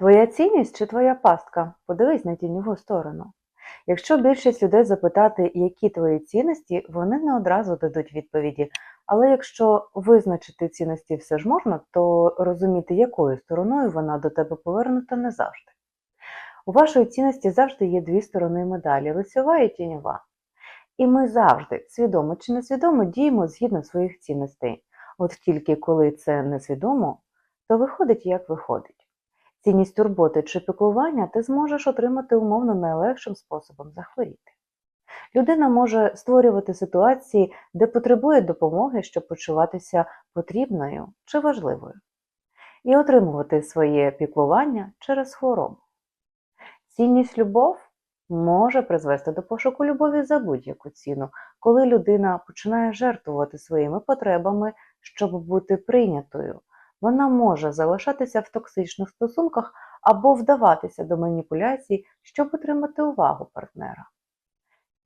Твоя цінність чи твоя пастка? Подивись на тіньову сторону. Якщо більшість людей запитати, які твої цінності, вони не одразу дадуть відповіді. Але якщо визначити цінності все ж можна, то розуміти, якою стороною вона до тебе повернута не завжди. У вашої цінності завжди є дві сторони медалі лицьова і тіньова. І ми завжди, свідомо чи несвідомо, діємо згідно своїх цінностей. От тільки коли це несвідомо, то виходить, як виходить. Цінність турботи чи піклування ти зможеш отримати умовно найлегшим способом захворіти. Людина може створювати ситуації, де потребує допомоги, щоб почуватися потрібною чи важливою, і отримувати своє піклування через хворобу. Цінність любов може призвести до пошуку любові за будь-яку ціну, коли людина починає жертвувати своїми потребами, щоб бути прийнятою. Вона може залишатися в токсичних стосунках або вдаватися до маніпуляцій, щоб отримати увагу партнера.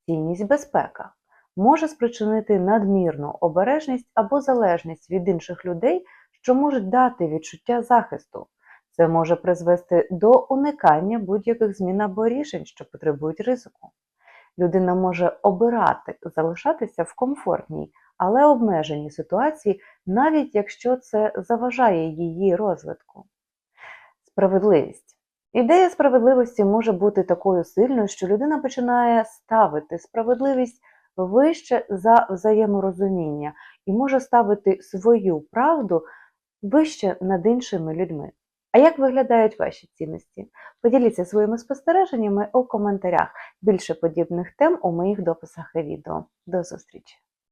Цінність безпека може спричинити надмірну обережність або залежність від інших людей, що можуть дати відчуття захисту. Це може призвести до уникання будь-яких змін або рішень, що потребують ризику. Людина може обирати залишатися в комфортній, але обмеженій ситуації, навіть якщо це заважає її розвитку. Справедливість. Ідея справедливості може бути такою сильною, що людина починає ставити справедливість вище за взаєморозуміння і може ставити свою правду вище над іншими людьми. А як виглядають ваші цінності? Поділіться своїми спостереженнями у коментарях. Більше подібних тем у моїх дописах і відео. До зустрічі!